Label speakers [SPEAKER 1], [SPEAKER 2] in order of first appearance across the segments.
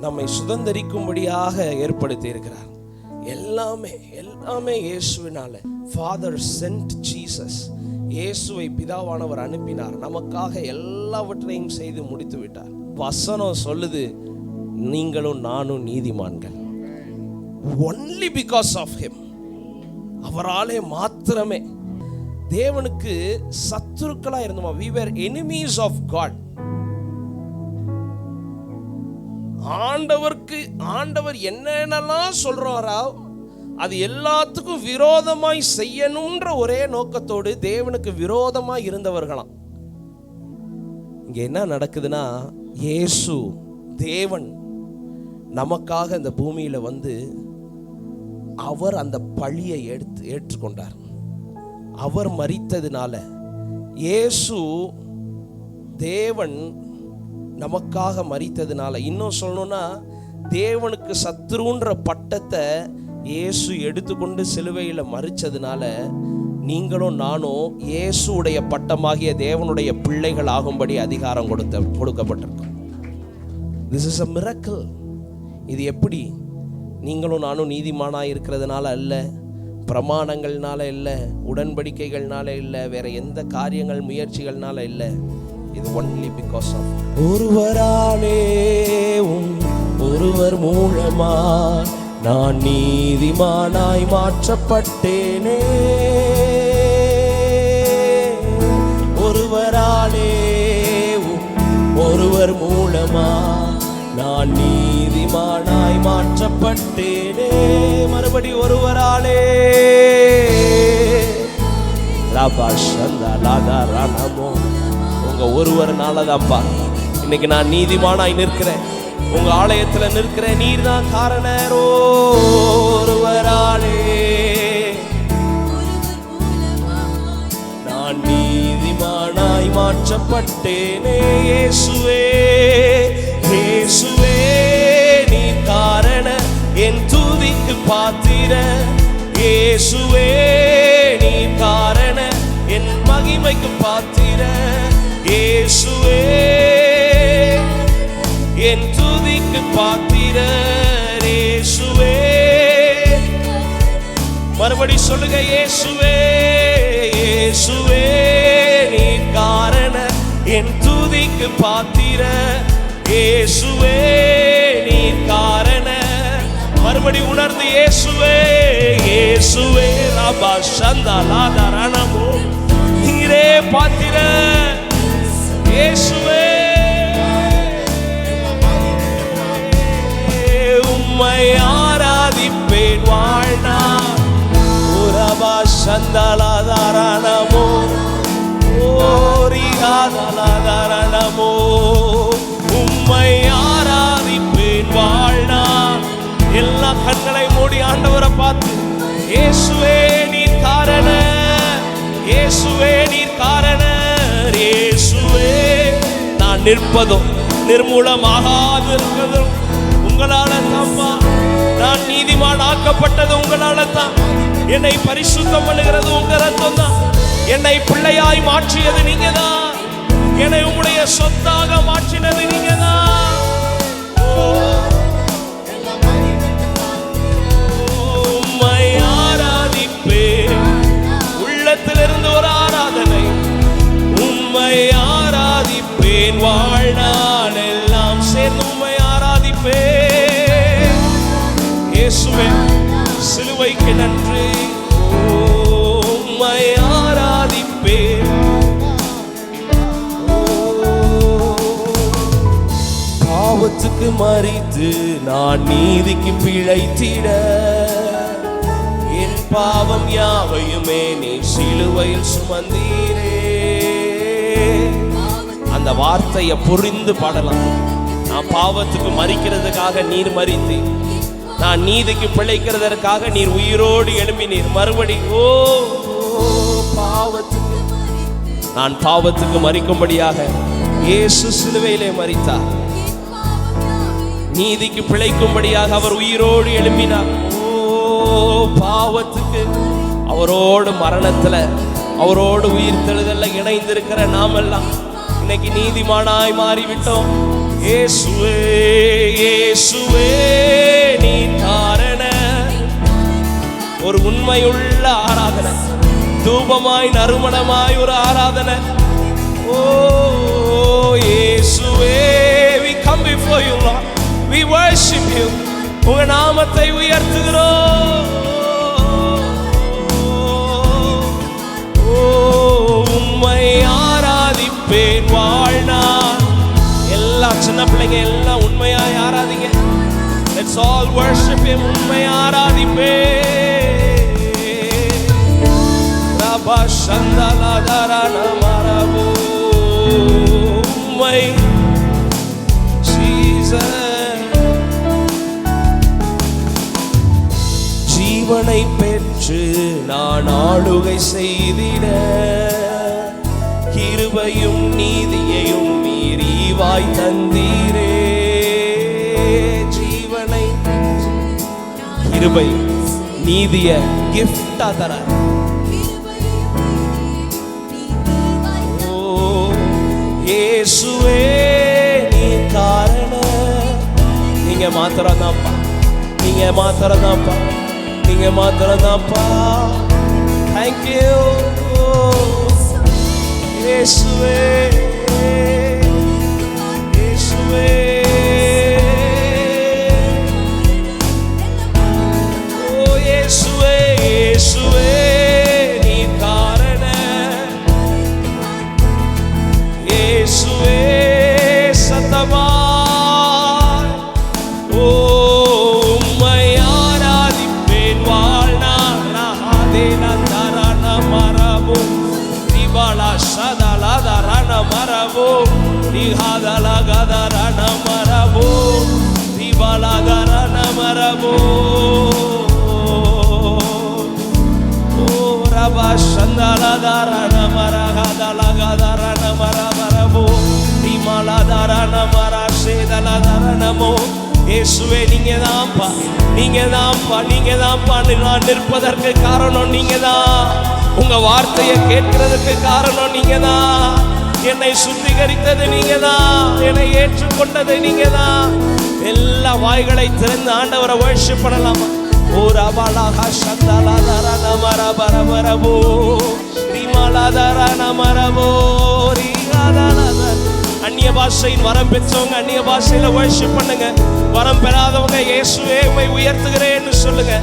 [SPEAKER 1] நம்மை சுதந்தரிக்கும்படியாக ஏற்படுத்தி இருக்கிறார் எல்லாமே எல்லாமே இயேசுவினால. ஃபாதர் சென்ட் ஜீசஸ் இயேசுவை பிதாவானவர் அனுப்பினார். நமக்காக எல்லாவற்றையும் செய்து முடித்து விட்டார் வசனம் சொல்லுது நீங்களும் நானும் நீதிமான்கள். ஒன்லி பிகாஸ் ஆஃப் ஹிம் அவராலே மாத்திரமே. தேவனுக்கு சத்துருக்களாக இருந்தோமா? We were enemies of God ஆண்டவருக்கு ஆண்டவர் என்னென்னலாம் சொல்கிறாரா அது எல்லாத்துக்கும் விரோதமாய் செய்யணுன்ற ஒரே நோக்கத்தோடு தேவனுக்கு விரோதமாக இருந்தவர்களாம். இங்கே என்ன நடக்குதுன்னா இயேசு தேவன் நமக்காக இந்த பூமியில் வந்து அவர் அந்த பழியை எடுத்து ஏற்றுக்கொண்டார். அவர் மறித்ததுனால இயேசு தேவன் நமக்காக மறித்ததுனால இன்னும் சொல்லணும்னா தேவனுக்கு சத்ருன்ற பட்டத்தை இயேசு எடுத்துக்கொண்டு சிலுவையில் மறித்ததுனால நீங்களும் நானும் இயேசுடைய பட்டமாகிய தேவனுடைய பிள்ளைகள் ஆகும்படி அதிகாரம் கொடுத்த கொடுக்கப்பட்டிருக்கோம். திஸ் இஸ் அ மிரக்கல் இது எப்படி? நீங்களும் நானும் நீதிமானாக இருக்கிறதுனால அல்ல பிரமாணங்கள்னால இல்லை உடன்படிக்கைகள்னால இல்லை வேற எந்த காரியங்கள் முயற்சிகள்னால இல்லை. இது ஒன்லி பிகாஸ் ஆஃப் ஒருவராலே உம் ஒருவர் மூலமா நான் நீதிமானாய் மாற்றப்பட்டேனே. ஒருவராலே ஒருவர் மூலமா நான் நீதிமானாய் மாற்றப்பட்டேனே. மறுபடி ஒருவராலே. ரபா சந்தா லாதா ரணமோ உங்க ஒருவர்னால தான்ப்பா இன்னைக்கு நான் நீதிமானாய் நிற்கிறேன். உங்க ஆலயத்துல நிற்கிறேன். நீர் தான் காரணரோ ஒருவராலே. நான் நீதிமானாய் மாற்றப்பட்டேனே இயேசுவே. இயேசுவே நீ காரண என் துதிக்கு பாத்திர. இயேசுவே நீ காரண என் மகிமைக்கு பாத்திர. என் துதிக்கு பாத்திர மறுபடி சொல்லுங்க இயேசுவே இயேசுவே நீ காரண என் துதிக்கு பாத்திர இயேசுவே நீ காரண. மறுபடி உணர்ந்து இயேசுவே இயேசுவே ரபா சந்தா லாதா ரணமோ நீரே பாத்திர இயேசுவே சந்தலாதாரணமோ ஓரியாதலாதாரணமோ உம்மை ஆராதிப்பேன் வாழ்நாள். எல்லா கண்களை மூடி ஆண்டவரை பார்த்து இயேசுவே நீர் காரண இயேசுவே நீர் காரண இயேசுவே. நான் நிற்பதும் நிர்மூலமாகாது இருக்கிறதும் உங்களால தான்ப்பா ஆளாக்கப்பட்டது உங்களால தான் என்னை பரிசுத்தம் பண்ணுகிறது உங்க ரத்தம் தான் என்னை பிள்ளையாய் மாற்றியது நீங்க தான் என்னை உங்களுடைய சொத்தாக மாற்றினது நீங்க தான் உம்மை ஆராதிப்பேன் உள்ளத்திலிருந்து ஒரு ஆராதனை. உம்மை ஆராதிப்பேன் வாழ்நாள் இயேசுவே சிலுவைக்கு நன்றி. உம்மை ஆராதிப்பேன். பாவத்துக்கு மறித்து நான் நீதிக்கு பிழைத்திட என் பாவம் யாவையுமே நீ சிலுவையில் சுமந்தீரே. அந்த வார்த்தையை புரிந்து பாடலாம். நான் பாவத்துக்கு மறிக்கிறதுக்காக நீர் மறித்து நான் நீதிக்கு பிழைக்கிறதற்காக நீர் உயிரோடு எழும்பினீர். மறுபடி ஓ பாவத்துக்கு. நான் பாவத்துக்கு மறிக்கும்படியாக இயேசு சிலுவையிலே மறித்தார். நீதிக்கு பிழைக்கும்படியாக அவர் உயிரோடு எழும்பினார். ஓ பாவத்துக்கு. அவரோடு மரணத்துல அவரோடு உயிர் தெழுதல்ல இணைந்திருக்கிற நாமெல்லாம் இன்னைக்கு நீதிமானாய் மாறிவிட்டோம். இயேசுவே இயேசுவே நீ ஒரு உண்மையுள்ள ஆராதனை. தூபமாய் நறுமணமாய் ஒரு ஆராதனை. ஓ இயேசுவே we come before you Lord. We worship you. உங்க நாமத்தை உயர்த்துகிறோம். ஓ உம்மை ஆராதிப்பேன் வாழ்நாள். எல்லா சின்ன பிள்ளைங்க எல்லாம் உண்மையாய் ஆராதிங்க. Let's ஆல் வர்ஷிப் உண்மை ஆராதிப்பேன். ரபா சந்தலாதரன ஜீவனை பெற்று நான் ஆளுகை செய்திட. கிருபையும் நீதியையும் மீறிவாய் தந்தீரே. ஜீவனை கிருபை நீதிய கிஃப்டா தர. இயேசுவே நீ காரண நீங்க மாத்திரம் தான்ப்பா நீங்க மாத்திரம் தான்ப்பா நீங்க மாத்திரம் தான்ப்பா தேங்க்யூ இயேசுவே இயேசுவே. ஓ இயேசுவே இயேசுவே. சத்தமாய் ஓ உம்மை ஆராதிப்பேன் வாழ்நாள் நகாதேன தரண மரபு திபால சதல தரண மரபு திகாதல கதரண ஓ ரபா சந்தல தரணமோ இயேசுவே நீங்க தான்ப்பா நீங்க தான்ப்பா நீங்க தான்ப்பா நான் நிற்பதற்கு காரணம் நீங்க தான் உங்க வார்த்தையை கேட்கறதுக்கு காரணம் நீங்க தான் என்னை சுத்திகரித்தது நீங்க தான் என்னை ஏற்றுக்கொண்டது நீங்க தான் எல்லா வாய்களை திறந்து ஆண்டவரை worship பண்ணலாமா? ஓ ரபாலாகா சந்தாலாதார நமர பரபரபோ ரிமாலாதார நமரபோ ரீ அந்நிய பாஷையின் வரம் பெற்றவங்க அந்நிய பாஷையில வர்ஷிப் பண்ணுங்க. வரம் பெறாதவங்க இயேசுவே உமை உயர்த்துகிறேன்னு சொல்லுங்க.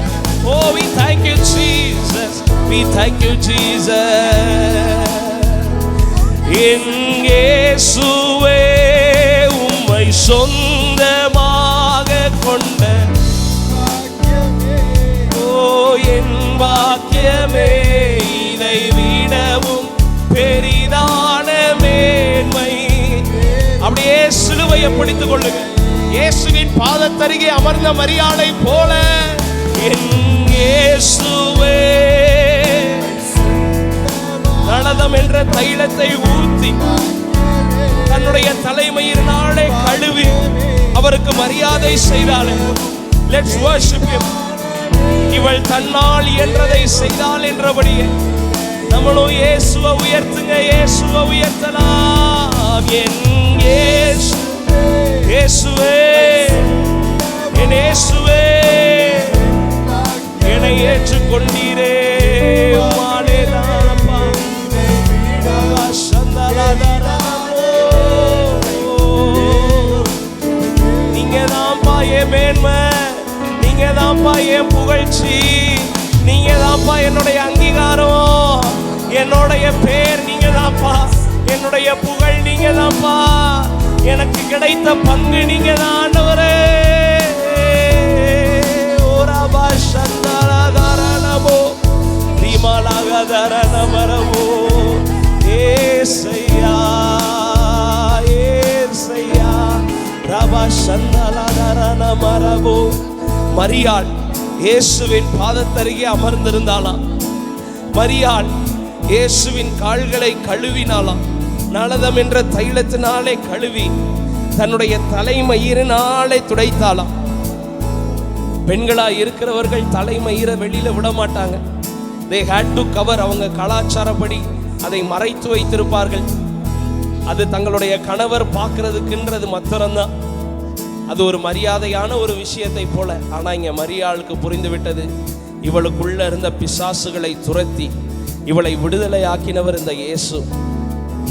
[SPEAKER 1] ஓ we thank you Jesus we thank you Jesus என் சுவே உம்மை சொந்தமாக கொண்டு சிலுவையை கொள்ளுங்க. இயேசுவின் பாதத்தருகே அமர்ந்த மரியாதை போல என் இயேசுவே. நளதம் என்ற தைலத்தை ஊற்றி தன்னுடைய தலைமையினாலே கழுவி அவருக்கு மரியாதை செய்தாலே. லெட்ஸ் worship இவள் தன்னால் என்றதை செய்தாள் என்றபடியே நம்மளும் இயேசுவை உயர்த்துங்க இயேசுவை உயர்த்தலாம். என் இயேசு. இயேசுவே என் இயேசுவே என்னை ஏற்றுக்கொண்டீரே. உம்மாலே தானப்பா நீங்க தான்ப்பா என் மேன்மை. நீங்க தான்ப்பா என் புகழ்ச்சி. நீங்க தான்ப்பா என்னுடைய அங்கீகாரம். என்னுடைய பேர் நீங்க தான்ப்பா என்னுடைய புகழ் நீங்க தான்ப்பா எனக்கு கிடைத்த பங்கு நீங்க தான் ஆண்டவரே ஓராபா சந்தாராதாரணமோ தீமாலாகதரணமரமோ. ஏசையா ஏசையா ரபா சந்தலாதரணமரமோ மரியாள் இயேசுவின் பாதத்தருகே அமர்ந்திருந்தாளாம். மரியாள் இயேசுவின் கால்களை கழுவினாளாம். நலதம் என்ற தைலத்தினாலே கழுவி தன்னுடைய தலைமயிரினாலே துடைத்தாளாம். பெண்களா இருக்கிறவர்கள் தலைமயிரை வெளியில விட மாட்டாங்க தே ஹேட் டு கவர் அவங்க கலாச்சாரப்படி அதை மறைத்து வைத்திருப்பார்கள். அது தங்களுடைய கணவர் பார்க்கறதுக்குன்றது மாத்திரம்தான். அது ஒரு மரியாதையான ஒரு விஷயத்தை போல. ஆனா இங்க மரியாளுக்கு புரிந்து விட்டது இவளுக்குள்ள இருந்த பிசாசுகளை துரத்தி இவளை விடுதலையாக்கினவர் இந்த இயேசு.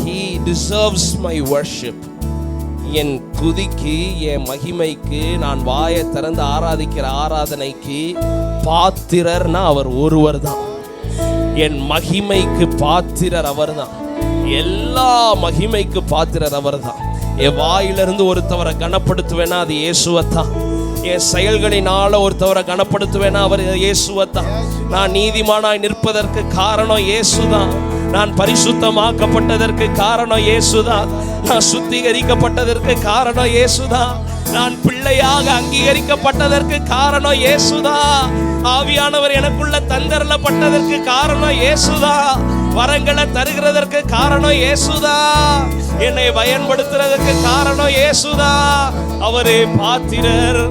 [SPEAKER 1] ஹீ டிசர்வ்ஸ் மை வர்ஷிப் என் துதிக்கு என் மகிமைக்கு நான் வாயை திறந்து ஆராதிக்கிற ஆராதனைக்கு பாத்திரர்னா அவர் ஒருவர் தான். என் மகிமைக்கு பாத்திரர் அவர்தான் எல்லா மகிமைக்கு பாத்திரர் அவர் தான். என் வாயிலிருந்து ஒருத்தவரை கனப்படுத்துவேனா அது இயேசுவத்தான் என் செயல்களினால ஒருத்தவரை கனப்படுத்துவேனா அவர் இயேசுவத்தான் நான் நீதிமானாய் நிற்பதற்கு காரணம் இயேசுதான். நான் பரிசுத்தமாக்கப்பட்டதற்கு காரணம் இயேசுதான். நான் சுத்திகரிக்கப்பட்டதற்கு காரணம் இயேசுதான். நான் பிள்ளையாக அங்கீகரிக்கப்பட்டதற்கு காரணம் இயேசுதா ஆவியானவர் எனக்குள்ள தந்தரலப்பட்டதற்கு காரணம் இயேசுதா வரங்களை தருகிறதற்கு காரணம் இயேசுதா என்னை பயன்படுத்துறதுக்கு காரணம் இயேசுதா அவரே பாத்திரர்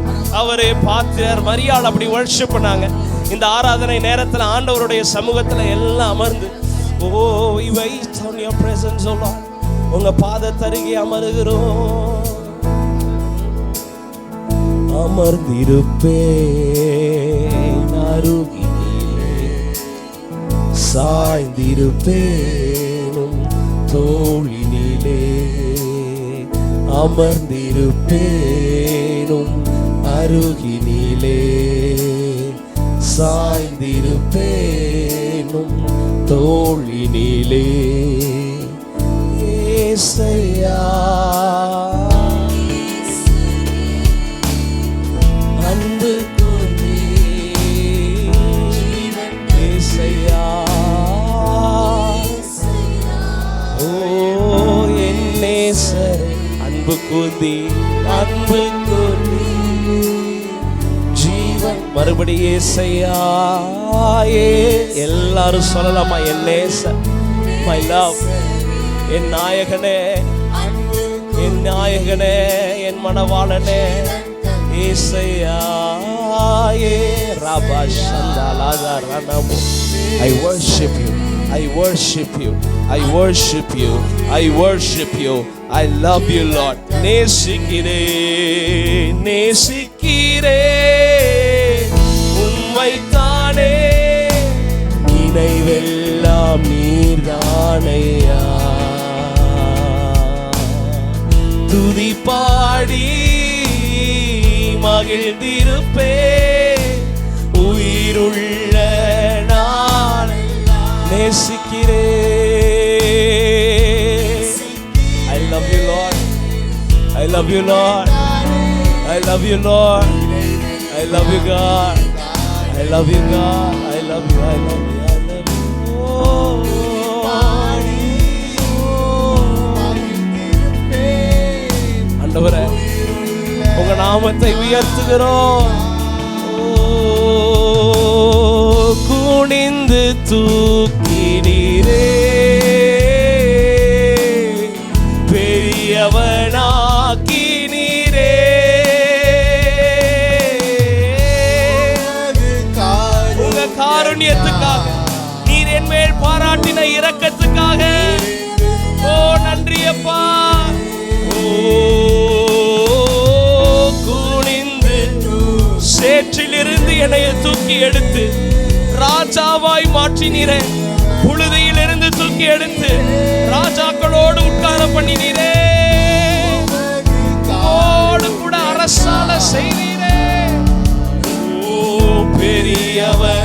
[SPEAKER 1] அவரே பாத்திரர். மரியாள் அப்படி ஒழிச்சு பண்ணாங்க. இந்த ஆராதனை நேரத்தில் ஆண்டவருடைய சமூகத்தில் எல்லாம் அமர்ந்து ஓ இவை on your presence oh Lord. உங்க பாதத்தருகே அமருகிறோம். அமர்ந்திருப்பேன் அருகிலே. சாய்ந்திருப்பேனும் தோழினிலே அமர்ந்திருப்பேனும் அருகினிலே. சாய்ந்திருப்பேனும் தோழினிலே ஏசையா. அன்பு ஏசையா. ஓ என் நேசரே அன்பு கூந்தி ஜீவன் மறுபடி ஏசையா ஏ எல்லாரும் சொல்லலாமா என் நேசர் மை லவ் என் நாயகனே என் நாயகனே என் மணவாளனே ஏசையா ஏ Rafah சந்தாலாகா ரணமு. I worship you. I worship you. I worship you. I worship you. I love you Lord. நேசிக்கிறேன் நேசிக்கிறேன். வைத்தானே நினைவெல்லாம் நீர்தானையா துதி பாடி மகிழ்ந்திருப்பே உயிருள்ள நாளை நேசிக்கிறே I love you Lord I love you Lord I love you Lord I love you God I love you God. I love you I love you I love you. ஆண்டவரே உங்க நாமத்தை உயர்த்துகிறோம். ஓ, குனிந்து தூக்கினீரே பெரியவனாக்கி நன்றி குனிந்து சேற்றிலிருந்து என்னைய தூக்கி எடுத்து ராஜாவாய் மாற்றினீரே. புழுதியிலிருந்து தூக்கி எடுத்து ராஜாக்களோடு உட்கார பண்ணினீரே. ஓடு கூட அரசால செய்தீரே. ஓ பெரியவர்.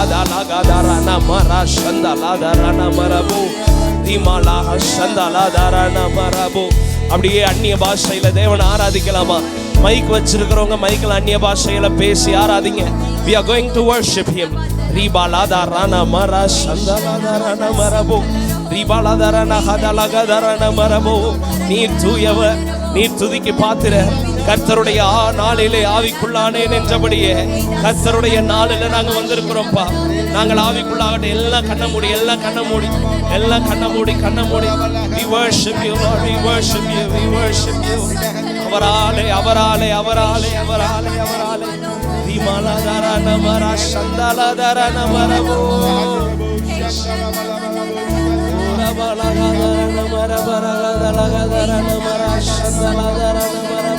[SPEAKER 1] ரஹாதலாதரானமரபோ, தீமாலாதரானமரா, சந்தலாதரானமரபோ, உரிஹாதலாகதரானமரா, சந்தலாதரானமரபோ, தீமாலாஹ, சந்தலாதரானமரபோ. அப்படியே அந்நிய பாஷையில் தேவனை ஆராதிக்கலாமா? மைக் வச்சிருக்கிறவங்க மைக்கில் அந்நிய பாஷையில் பேசி ஆராதிங்க. We are going to worship him. ரீபாலாதாரான மர சந்தலாதாரான மரபோ ரீபாலாதாரான ஹதலகதாரான மரபோ நீ தூயவர் நீர் துதிக்கு பாத்திர கர்த்தருடைய ஆ- நாளிலே ஆவிக்குள்ளானேன் என்றபடியே கர்த்தருடைய நாளில நாங்கள் வந்திருக்கிறோம்ப்பா. நாங்கள் ஆவிக்குள்ளாகட்டும். எல்லாம் கண்ண மூடி எல்லாம் கண்ண மூடி எல்லாம் கண்ண மூடி கண்ண மூடி. We worship you lord. We worship you. We worship you. அவராலே அவராலே அவராலே அவராலே அவராலே. விமலதர நமர சந்தலதர நமரவோ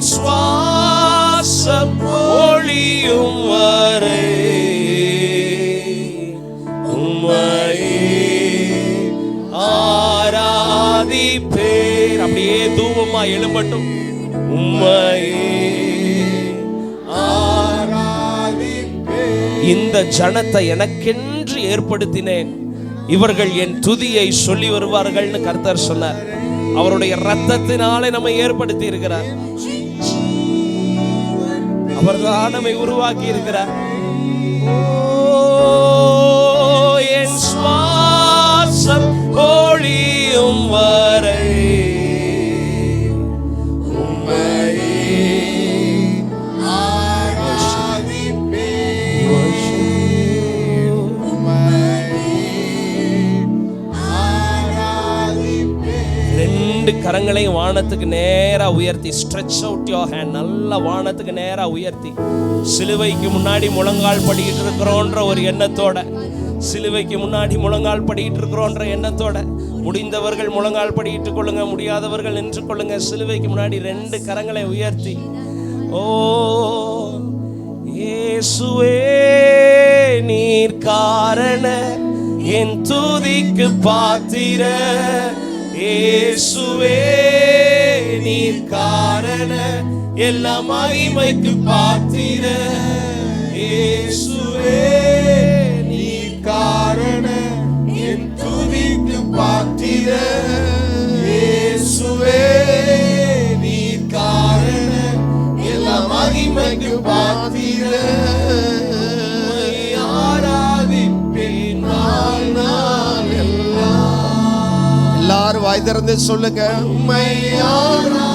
[SPEAKER 1] என் சுவாசம் ஒளியும் வரை. உம்மையே ஆராதிப்பேர் அப்படியே தூவமா எழும்பட்டும். உம்மையே இந்த ஜனத்தை எனக்கென்று ஏற்படுத்தினேன். இவர்கள் என் துதியை சொல்லி வருவார்கள்னு கர்த்தர் சொன்னார். அவருடைய ரத்தத்தினாலே நம்மை ஏற்படுத்தி இருக்கிறார். அவர்தான் நம்மை உருவாக்கி இருக்கிறார் ஓ, என் சுவாசம் ஒளியும் வரை. கரங்களையும் வானத்துக்கு நேராக உயர்த்தி. ஸ்ட்ரெச் அவுட் யோர் ஹேண்ட் நல்லா வானத்துக்கு நேராக உயர்த்தி. சிலுவைக்கு முன்னாடி முழங்கால் படிக்கிட்டு இருக்கிறோன்ற ஒரு எண்ணத்தோட. சிலுவைக்கு முன்னாடி முழங்கால் படிக்கிட்டு இருக்கிறோன்ற எண்ணத்தோட. முடிந்தவர்கள் முழங்கால் படிக்கிட்டு கொள்ளுங்க. முடியாதவர்கள் நின்று கொள்ளுங்க. சிலுவைக்கு முன்னாடி ரெண்டு கரங்களை உயர்த்தி. ஓ ஏசுவே நீர் காரண என் துதிக்கு பாத்திர. இயேசுவே நீர் காரண எல்லா மகிமைக்கு பாத்திர.
[SPEAKER 2] திறந்து சொல்லுங்க.
[SPEAKER 1] உண்மையான